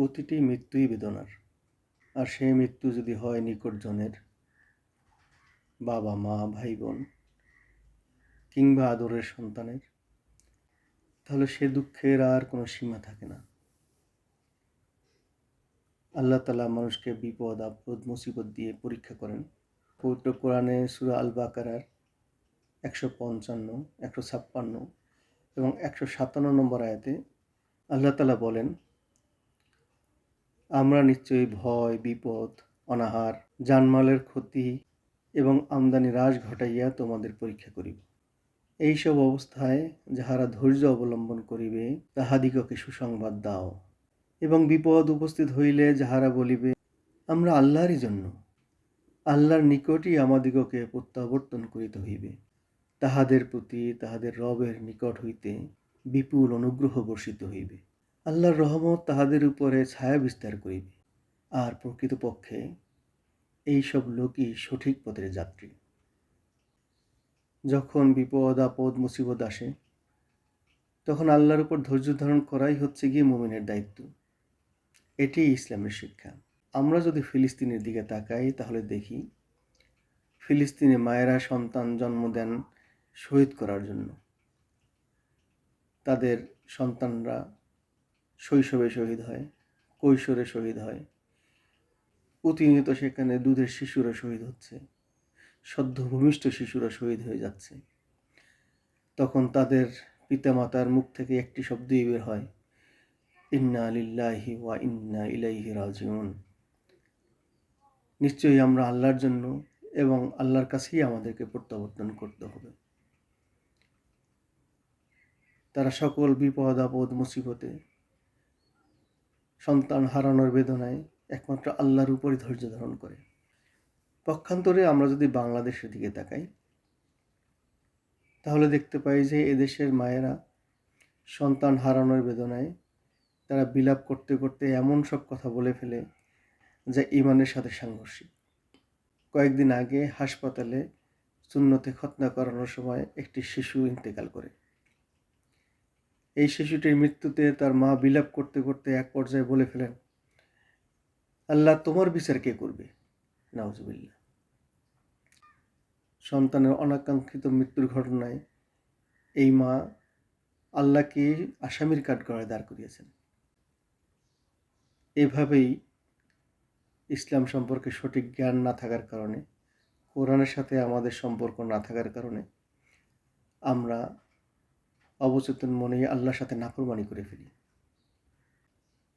প্রতিটি মৃত্যুই বেদনার। আর সেই মৃত্যু যদি হয় নিকটজনের বাবা, মা ভাই বোন কিংবা আদরের সন্তানের, তাহলে সে দুঃখের আর কোনো সীমা থাকে না। আল্লাহ তালা মানুষকে বিপদ, আপদ, মুসিবত দিয়ে পরীক্ষা করেন। পবিত্র কোরআনে সুরা আল বাকারার একশো পঞ্চান্ন, একশো ছাপ্পান্ন এবং একশো সাতান্ন নম্বর আয়াতে আল্লাহ তালা বলেন আমরা নিশ্চয়ই ভয়, বিপদ, অনাহার, জানমালের ক্ষতি এবং আমদানি হ্রাস ঘটাইয়া তোমাদের পরীক্ষা করিব। এইসব অবস্থায় যাহারা ধৈর্য অবলম্বন করিবে, তাহাদিগকে সুসংবাদ দাও এবং বিপদ উপস্থিত হইলে যাহারা বলিবে, আমরা আল্লাহরই জন্য। আল্লাহর নিকটই আমাদিগকে প্রত্যাবর্তন করিতে হইবে। তাহাদের প্রতি তাহাদের রবের নিকট হইতে বিপুল অনুগ্রহ বর্ষিত হইবে। আল্লাহর রহমত তাহাদের উপরে ছায়া বিস্তার করিবে। আর প্রকৃতপক্ষে এইসব লোকই সঠিক পথের যাত্রী। যখন বিপদ, আপদ, মুসিবত আসে, তখন আল্লাহর উপর ধৈর্য ধারণ করাই হচ্ছে গিয়ে মুমিনের দায়িত্ব। এটি ইসলামের শিক্ষা। আমরা যদি ফিলিস্তিনের দিকে তাকাই, তাহলে দেখি ফিলিস্তিনে মায়েরা সন্তান জন্ম দেন শহীদ করার জন্য। তাদের সন্তানরা শৈশবে শহীদ হয়, কৈশোরে শহীদ হয়। প্রতিনিয়ত সেখানে দুধের শিশুরা শহীদ হচ্ছে সদ্য ভূমিষ্ঠ শিশুরা শহীদ হয়ে যাচ্ছে। তখন তাদের পিতামাতার মুখ থেকে একটি শব্দই বের হয়, ইন্না লিল্লাহি ওয়া ইন্না ইলাইহি রাজিউন। নিশ্চয়ই আমরা আল্লাহর জন্য এবং আল্লাহর কাছেই আমাদেরকে প্রত্যাবর্তন করতে হবে। তারা সকল বিপদ আপদ, মুসিবতে সন্তান হারানোর বেদনায় একমাত্র আল্লাহর উপরই ধৈর্য ধারণ করে। পক্ষান্তরে আমরা যদি বাংলাদেশের দিকে তাকাই, তাহলে দেখতে পাই যে এদেশের মায়েরা সন্তান হারানোর বেদনায় তারা বিলাপ করতে করতে এমন সব কথা বলে ফেলে যা ইমানের সাথে সাংঘর্ষিক। কয়েকদিন আগে হাসপাতালে শূন্যতে খতনা করানোর সময় একটি শিশু ইন্তেকাল করে। এই শিশুটির মৃত্যুতে তার মা বিলাপ করতে করতে এক পর্যায়ে বলে ফেলেন, আল্লাহ তোমার বিচার কে করবে? নাউজুবিল্লা সন্তানের অনাকাঙ্ক্ষিত মৃত্যুর ঘটনায় এই মা আল্লাহকে আসামির কাঠগড়ায় দাঁড় করিয়েছেন। এভাবেই ইসলাম সম্পর্কে সঠিক জ্ঞান না থাকার কারণে, কোরআনের সাথে আমাদের সম্পর্ক না থাকার কারণে আমরা অবচেতন মনে আল্লাহর সাথে নাফরমানি করে ফেলি।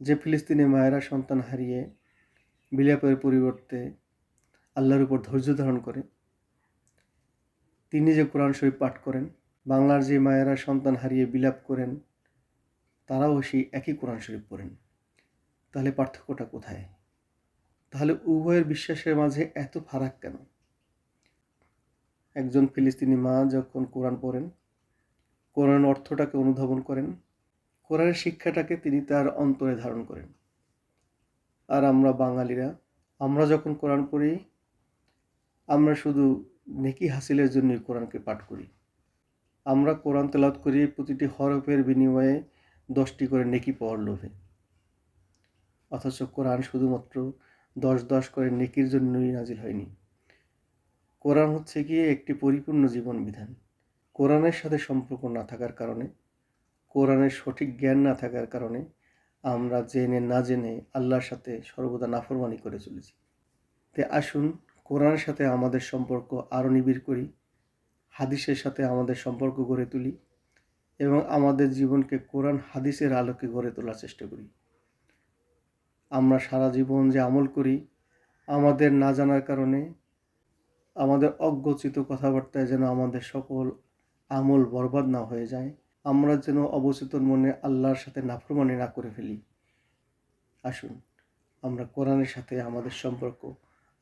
যে ফিলিস্তিনি মায়েরা সন্তান হারিয়ে বিলাপের পরিবর্তে আল্লাহর উপর ধৈর্য ধারণ করে, তিনি যে কোরআন শরীফ পাঠ করেন, বাংলার যে মায়েরা সন্তান হারিয়ে বিলাপ করেন, তারাও সেই একই কোরআন শরীফ পড়েন। তাহলে পার্থক্যটা কোথায়? তাহলে উভয়ের বিশ্বাসের মাঝে এত ফারাক কেন? একজন ফিলিস্তিনি মা যখন কোরআন পড়েন কোরআন অর্থটাকে অনুধাবন করেন, কোরআনের শিক্ষাটাকে তিনি তার অন্তরে ধারণ করেন। আর আমরা বাঙালিরা, আমরা যখন কোরআন পড়ি, আমরা শুধু নেকি হাসিলের জন্যই কোরআনকে পাঠ করি। আমরা কোরআন তেলাত করি প্রতিটি হরফের বিনিময়ে দশটি করে নেকি পাওয়ার লোভে। অথচ কোরআন শুধুমাত্র দশ দশ করে নেকির জন্যই নাজিল হয়নি। কোরআন হচ্ছে গিয়ে একটি পরিপূর্ণ জীবন বিধান। কোরআনের সাথে সম্পর্ক না থাকার কারণে, কোরআনের সঠিক জ্ঞান না থাকার কারণে আমরা জেনে না জেনে আল্লাহর সাথে সর্বদা নাফরমানি করে চলেছি। তে আসুন, কোরআনের সাথে আমাদের সম্পর্ক আরও নিবিড় করি, হাদিসের সাথে আমাদের সম্পর্ক গড়ে তুলি এবং আমাদের জীবনকে কোরআন হাদিসের আলোকে গড়ে তোলার চেষ্টা করি। আমরা সারা জীবন যে আমল করি, আমাদের না জানার কারণে, আমাদের অজ্ঞচিত কথাবার্তায় যেন আমাদের সকল আমল বরবাদ না হয়ে যায়। আমরা যেন অবচেতন মনে আল্লাহর সাথে নাফরমানি না করে ফেলি। আসুন, আমরা কোরআনের সাথে আমাদের সম্পর্ক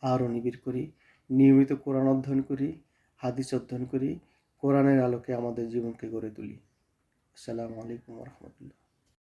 আরও নিবিড় করি, নিয়মিত কোরআন অধ্যয়ন করি, হাদিস অধ্যয়ন করি, কোরআনের আলোকে আমাদের জীবনকে গড়ে তুলি। আসসালামু আলাইকুম রহমতুল্লাহ।